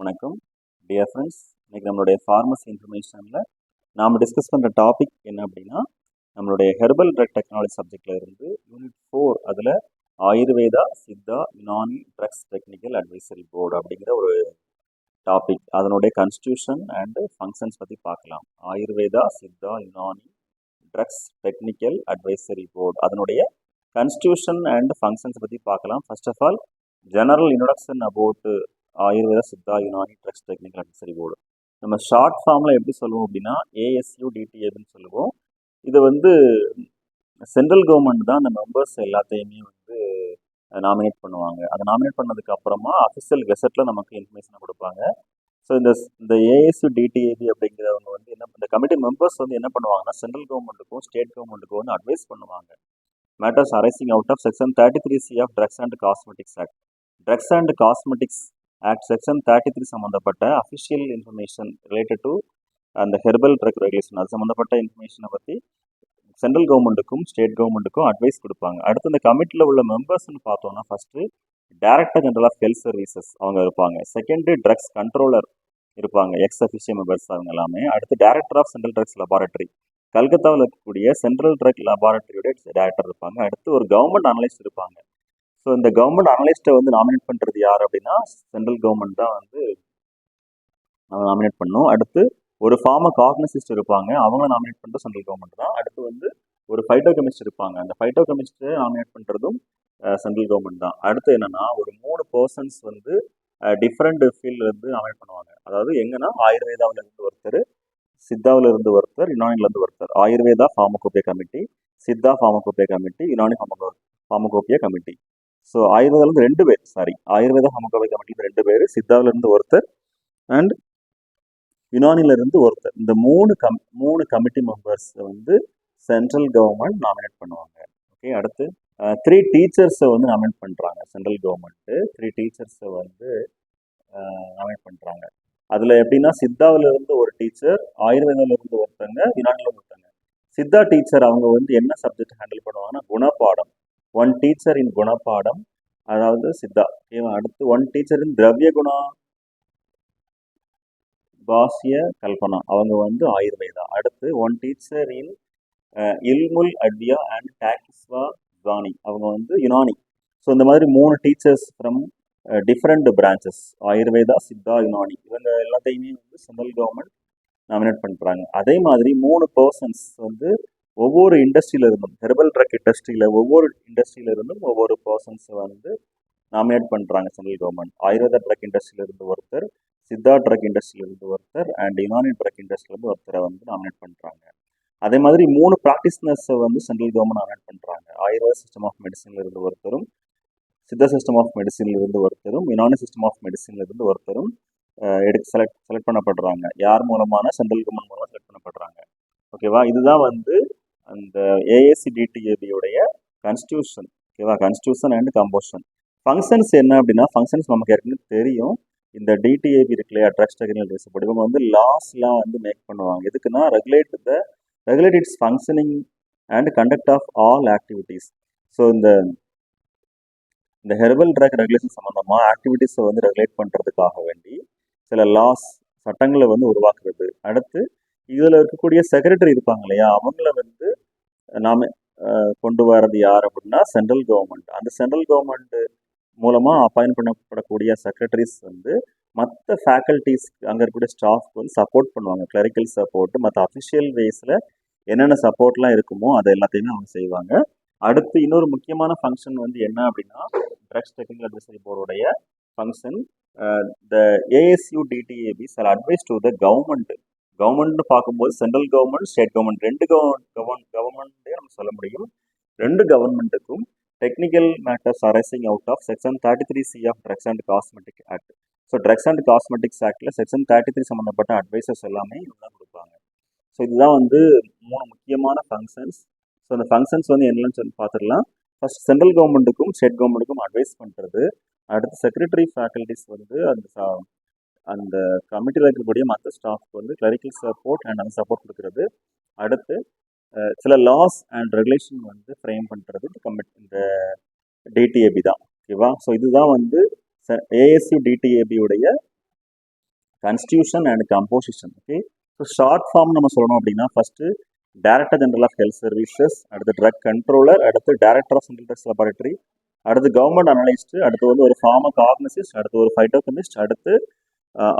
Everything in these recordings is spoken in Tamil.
வணக்கம். டியர் ஃப்ரெண்ட்ஸ் இன்னைக்கு நம்மளுடைய ஃபார்மசி இன்ஃபர்மேஷனில் நாம் டிஸ்கஸ் பண்ணுற டாபிக் என்ன அப்படின்னா நம்மளுடைய ஹெர்பல் ட்ரக் டெக்னாலஜி சப்ஜெக்டில் இருந்து யூனிட் ஃபோர் அதில் Ayurveda Siddha Unani drugs technical advisory board அப்படிங்கிற ஒரு டாபிக் அதனுடைய கன்ஸ்டியூஷன் அண்டு ஃபங்க்ஷன்ஸ் பற்றி பார்க்கலாம். Ayurveda Siddha Unani drugs technical advisory board அதனுடைய கன்ஸ்டியூஷன் அண்ட் ஃபங்க்ஷன்ஸ் பற்றி பார்க்கலாம். First of all general introduction about Ayurveda Siddha Unani drugs technical advisory board நம்ம ஷார்ட் ஃபார்மில் எப்படி சொல்லுவோம் அப்படின்னா ஏஎஸ்யூ டிடிஏபின்னு சொல்லுவோம். இது வந்து சென்ட்ரல் கவர்மெண்ட் தான் அந்த மெம்பர்ஸ் எல்லாத்தையுமே வந்து நாமினேட் பண்ணுவாங்க. அதை நாமினேட் பண்ணதுக்கு அப்புறமா அஃபிஷியல் கெசட்டில் நமக்கு இன்ஃபர்மேஷனை கொடுப்பாங்க. ஸோ இந்த இந்த ஏஎஸ்யூ டிடிஏபி அப்படிங்கிறவங்க வந்து என்ன இந்த கமிட்டி மெம்பர்ஸ் வந்து என்ன பண்ணுவாங்கன்னா சென்ட்ரல் கவர்மெண்ட்டுக்கும் ஸ்டேட் கவர்மெண்ட்டுக்கும் வந்து அட்வைஸ் பண்ணுவாங்க. Matters arising out of section thirty three C of drugs and cosmetics act drugs and cosmetics act section thirty three சம்மந்தப்பட்ட அஃபிஷியல் இன்ஃபர்மேஷன் ரிலேட்டட் டு அந்த ஹெர்பல் ட்ரக் ரெகுலேஷன் அது சம்மந்தப்பட்ட இன்ஃபர்மேஷனை பற்றி சென்ட்ரல் கவர்மெண்ட்டுக்கும் ஸ்டேட் கவர்மெண்ட்டுக்கும் அட்வைஸ் கொடுப்பாங்க. அடுத்து இந்த கமிட்டியில் உள்ள மெம்பர்ஸ்னு பார்த்தோம்னா first director general of health services அவங்க இருப்பாங்க. செகண்டு ட்ரக்ஸ் கண்ட்ரோலர் இருப்பாங்க எக்ஸ் அஃபிஷியல் மெம்பர்ஸ் அவங்க எல்லாமே. அடுத்து director of central drugs laboratory கல்கத்தாவில் இருக்கக்கூடிய சென்ட்ரல் ட்ரக் லெபார்ட்டரியோட டைரக்டர் இருப்பாங்க. அடுத்து ஒரு கவர்மெண்ட் அனலிஸ்ட் இருப்பாங்க. ஸோ இந்த கவர்மெண்ட் அனலிஸ்ட்டை வந்து நாமினேட் பண்ணுறது யார் அப்படின்னா சென்ட்ரல் கவர்மெண்ட் தான் வந்து நாமினேட் பண்ணும் அடுத்து ஒரு ஃபார்ம காக்னசிஸ்ட் இருப்பாங்க. அவங்கள நாமினேட் பண்ணுறது சென்ட்ரல் கவர்மெண்ட் தான். அடுத்து வந்து ஒரு ஃபைட்டோ கெமிஸ்ட் இருப்பாங்க. அந்த ஃபைட்டோ கெமிஸ்ட்டை நாமினேட் பண்ணுறதும் சென்ட்ரல் கவர்மெண்ட் தான். அடுத்து என்னென்னா ஒரு மூணு பர்சன்ஸ் வந்து டிஃப்ரெண்ட் ஃபீல்ட்லேருந்து நாமினேட் பண்ணுவாங்க. அதாவது எங்கன்னா ஆயுர்வேதாவிலேருந்து ஒருத்தர் சித்தாவில் இருந்து ஒருத்தர் யுனானிலேருந்து ஒருத்தர். Ayurveda pharmacopoeia committee Siddha pharmacopoeia committee Unani pharmaco pharmacopoeia committee so ஆயுர்வேதாவிலேருந்து ரெண்டு பேர் சாரி ஆயுர்வேத ஃபார்மகோபியா கமிட்டி ரெண்டு பேர் சித்தாவிலேருந்து ஒருத்தர் அண்ட் யுனானிலேருந்து ஒருத்தர். இந்த மூணு கம் மூணு கமிட்டி மெம்பர்ஸ் வந்து சென்ட்ரல் கவர்மெண்ட் நாமினேட் பண்ணுவாங்க. ஓகே அடுத்து த்ரீ டீச்சர்ஸை வந்து நாமினேட் பண்ணுறாங்க சென்ட்ரல் கவர்மெண்ட்டு த்ரீ டீச்சர்ஸை வந்து நாமினேட் பண்ணுறாங்க அதில் எப்படின்னா சித்தாவிலிருந்து ஒரு டீச்சர் ஆயுர்வேதாவில் இருந்து ஒருத்தங்க யுனானியில் ஒருத்தங்க. சித்தா டீச்சர் அவங்க வந்து என்ன சப்ஜெக்ட் ஹேண்டில் பண்ணுவாங்கன்னா குணப்பாடம் ஒன் டீச்சர் இன் குணப்பாடம் அதாவது சித்தா. ஓகேவா அடுத்து ஒன் டீச்சர் இன் திரவிய குணா பாசிய கல்பனா அவங்க வந்து ஆயுர்வேதா. அடுத்து ஒன் டீச்சர் இன் இல்முல் அட்வியா அண்ட் டாக்ஸ்வா ஜானி அவங்க வந்து யுனானி. ஸோ இந்த மாதிரி மூணு teachers from different branches Ayurveda Siddha Unani. இவங்க எல்லாத்தையுமே வந்து சென்ட்ரல் கவர்மெண்ட் நாமினேட் பண்ணுறாங்க அதே மாதிரி மூணு பர்சன்ஸ் வந்து ஒவ்வொரு இண்டஸ்ட்ரியில இருந்தும் ஹெர்பல் ட்ரக் இண்டஸ்ட்ரியில ஒவ்வொரு இண்டஸ்ட்ரியில இருந்தும் ஒவ்வொரு பர்சன்ஸை வந்து நாமினேட் பண்ணுறாங்க சென்ட்ரல் கவர்மெண்ட் ஆயுர்வேத ட்ரக் இண்டஸ்ட்ரியில இருந்து ஒருத்தர் சித்தா ட்ரக் இண்டஸ்ட்ரியில இருந்து ஒருத்தர் அண்ட் யுனானி ட்ரக் இண்டஸ்ட்ரியிலேருந்து ஒருத்தரை வந்து நாமினேட் பண்ணுறாங்க அதே மாதிரி மூணு ப்ராக்டிஸ்னர்ஸை வந்து சென்ட்ரல் கவர்மெண்ட் நாமினேட் பண்ணுறாங்க ஆயுர்வேத சிஸ்டம் ஆஃப் மெடிசன்ல இருந்து ஒருத்தரும் சித்த சிஸ்டம் ஆஃப் மெடிசின்ல இருந்து ஒருத்தரும் யுனானி சிஸ்டம் ஆஃப் மெடிசின்ல இருந்து ஒருத்தரும் எடுக்க செலக்ட் செலக்ட் பண்ணப்படுறாங்க. யார் மூலமான சென்ட்ரல் கவர்மெண்ட் மூலமாக செலக்ட் பண்ணப்படுறாங்க. ஓகேவா இதுதான் வந்து அந்த ஏஎஸ்சி டிடிஏபியுடைய கன்ஸ்டியூஷன் ஓகேவா கன்ஸ்டியூஷன் அண்ட் கம்போஷன் ஃபங்க்ஷன்ஸ் என்ன அப்படின்னா ஃபங்க்ஷன்ஸ் நமக்கு ஏற்கனவே தெரியும். இந்த டிடிஏபி இருக்கு இல்லையா ட்ரக்ஸ் டெக்னிக்கல் இவங்க வந்து லாஸ்லாம் வந்து மேக் பண்ணுவாங்க. எதுக்குன்னா regulate the regulate its functioning and conduct of all activities so இந்த இந்த ஹெர்பல் ட்ரக் ரெகுலேஷன் சம்மந்தமாக ஆக்டிவிட்டீஸை வந்து ரெகுலேட் பண்ணுறதுக்காக வேண்டி சில லாஸ் சட்டங்களை வந்து உருவாக்குறது. அடுத்து இதில் இருக்கக்கூடிய செக்ரட்டரி இருப்பாங்க இல்லையா அவங்கள வந்து நாம கொண்டு வரது யார் அப்படின்னா சென்ட்ரல் கவர்மெண்ட் அந்த சென்ட்ரல் கவர்மெண்ட் மூலமாக அப்பாயின் பண்ணப்படக்கூடிய செக்ரட்டரிஸ் வந்து மற்ற ஃபேக்கல்ட்டிஸ் அங்கே இருக்கக்கூடிய ஸ்டாஃப்க்கு வந்து சப்போர்ட் பண்ணுவாங்க. கிளரிக்கல் சப்போர்ட்டு மற்ற அஃபிஷியல் வேஸில் என்னென்ன சப்போர்ட்லாம் இருக்குமோ அதை எல்லாத்தையுமே அவங்க செய்வாங்க. அடுத்து இன்னொரு முக்கியமான ஃபங்க்ஷன் வந்து என்ன அப்படின்னா drugs technical advisory போர்டுடைய function the ASU DTAB shall advise to the government கவர்மெண்ட்னு பார்க்கும்போது சென்ட்ரல் கவர்மெண்ட் ஸ்டேட் கவர்மெண்ட் ரெண்டு கவர்மெண்ட் கவர்மெண்ட்டே நம்ம சொல்ல முடியும். ரெண்டு கவர்மெண்ட்டுக்கும் technical matters arising out of section thirty three C of drugs and cosmetic act so drugs and cosmetics ஆக்டில் செக்ஷன் தேர்ட்டி த்ரீ சம்மந்தப்பட்ட அட்வைசஸ் எல்லாமே இவங்க தான் கொடுப்பாங்க. ஸோ இதுதான் வந்து மூணு முக்கியமான ஃபங்க்ஷன்ஸ் ஸோ அந்த ஃபங்க்ஷன்ஸ் வந்து என்னென்னு சொல்லி பார்த்துடலாம். ஃபர்ஸ்ட் சென்ட்ரல் கவர்மெண்ட்டுக்கும் ஸ்டேட் கவர்மெண்ட்டுக்கும் அட்வைஸ் பண்ணுறது அடுத்து செக்ரட்டரி ஃபேக்கல்டிஸ் வந்து அந்த அந்த கமிட்டியில் இருக்கக்கூடிய மற்ற ஸ்டாஃப்க்கு வந்து கிளரிக்கல் சப்போர்ட் அண்ட் அந்த சப்போர்ட் கொடுக்குறது. அடுத்து சில லாஸ் அண்ட் ரெகுலேஷன் வந்து ஃப்ரேம் பண்ணுறது இந்த கமிட் இந்த டிடிஏபி தான். ஓகேவா? ஸோ இதுதான் வந்து ASU டிடிஏபியுடைய constitution and composition okay so short form நம்ம சொல்லணும் அப்படின்னா first director general of health services அடுத்து ட்ரக் கண்ட்ரோலர் அடுத்து director of central drugs laboratory அடுத்து கவர்மெண்ட் அனலிஸ்ட் அடுத்து வந்து ஒரு ஃபார்மா கார்னசிஸ்ட் அடுத்து ஒரு ஃபைட்டோகெமிஸ்ட் அடுத்து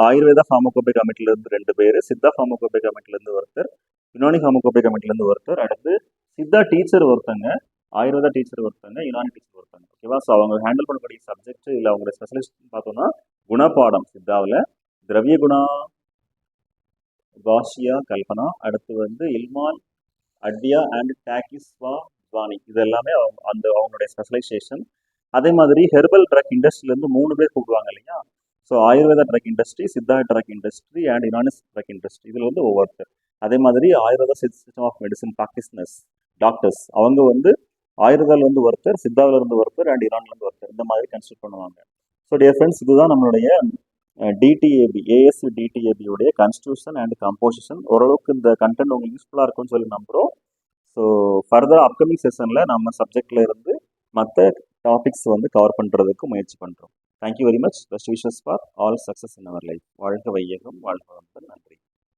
ஆயுர்வேதா ஃபார்மகோபை கமிட்டிலேருந்து ரெண்டு பேர் சித்தா ஃபார்மகோபை கமிட்டிலேருந்து ஒருத்தர் யுனானி ஹோமோகோபை கமிட்டிலேருந்து ஒருத்தர் அடுத்து சித்தா டீச்சர் ஒருத்தங்க ஆயுர்வேதா டீச்சர் ஒருத்தங்க யுனானி டீச்சர் ஒருத்தங்க. ஓகேவா ஸோ அவங்க ஹேண்டில் பண்ணக்கூடிய சப்ஜெக்ட் இல்லை அவங்களோட ஸ்பெஷலிஸ்ட் பார்த்தோம்னா குணப்பாடம் சித்தாவில் திரவிய குணா பாஷியா கல்பனா அடுத்து வந்து இல்மான் அட்யா அண்ட் டாக்கிஸ்வா ஜானி இது எல்லாமே அவங்க- அந்த அவங்களுடைய ஸ்பெஷலைசேஷன் அதே மாதிரி ஹெர்பல் ட்ரக் இண்டஸ்ட்ரியிலேருந்து மூணு பேர் கூப்பிடுவாங்க இல்லையா? So Ayurveda drug industry Siddha drug industry and யுனானிஸ் drug industry இதில் வந்து ஒவ்வொருத்தர் அதே மாதிரி Ayurveda system of medicine practitioners doctors அவங்க வந்து ஆயுர்வேதால இருந்து ஒருத்தர் சித்தாவில இருந்து ஒருத்தர் அண்ட் ஈரான்லேருந்து ஒருத்தர். இந்த மாதிரி கன்சிடர் பண்ணுவாங்க. ஸோ டியர் ஃப்ரெண்ட்ஸ் இதுதான் நம்மளுடைய டிடிஏபி ஏஎஸ்சி டிடிஏபியுடைய கன்ஸ்டியூஷன் அண்ட் கம்போசிஷன் ஓரளவுக்கு இந்த கண்டென்ட் உங்களுக்கு யூஸ்ஃபுல்லாக இருக்கும்னு சொல்லி நம்புகிறோம் ஸோ ஃபர்தர் அப்கமிங் செஷனில் நம்ம சப்ஜெக்ட்ல இருந்து மற்ற டாபிக்ஸ் வந்து கவர் பண்ணுறதுக்கு முயற்சி பண்ணுறோம் thank you very much best wishes for all success in our life வாழ்க வையகம் வாழ்க வளமுடன்